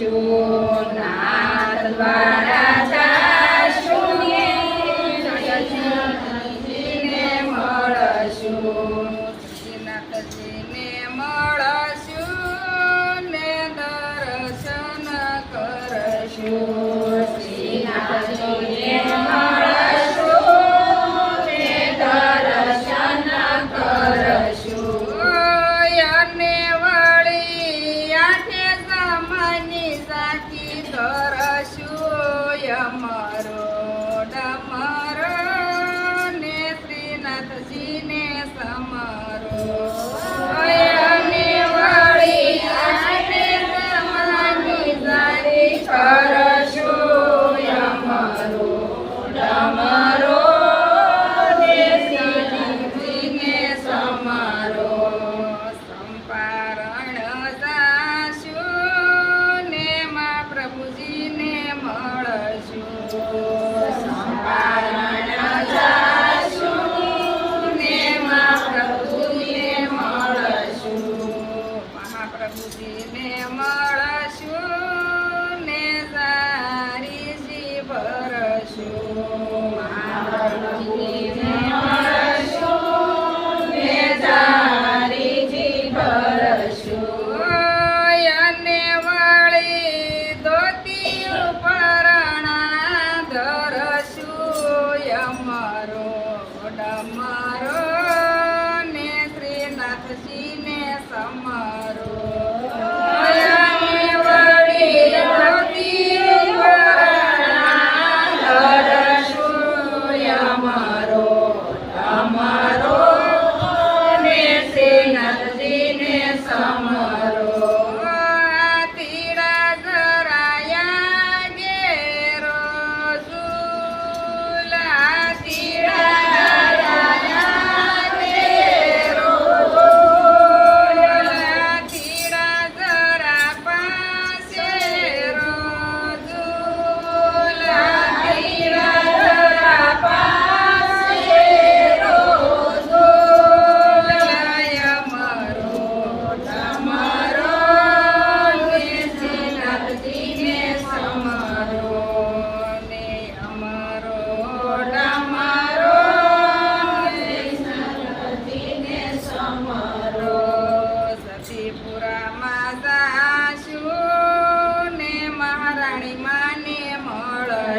Shunatva ને મળશું ને સારી જીવરશું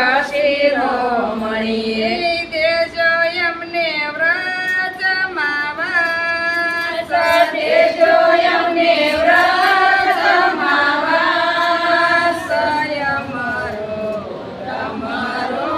રસિક શિરોમણી દેજો એમને વ્રજમાં વાસ દેજો એમને વ્રજમાં માવા અમારો તમારો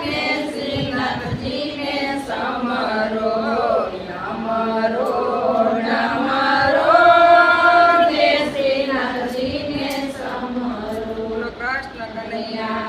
ને શ્રીનાથજીને સમરો અમારો અમારો ને શ્રીનાથજીને સમરો કૃષ્ણ કનૈયા.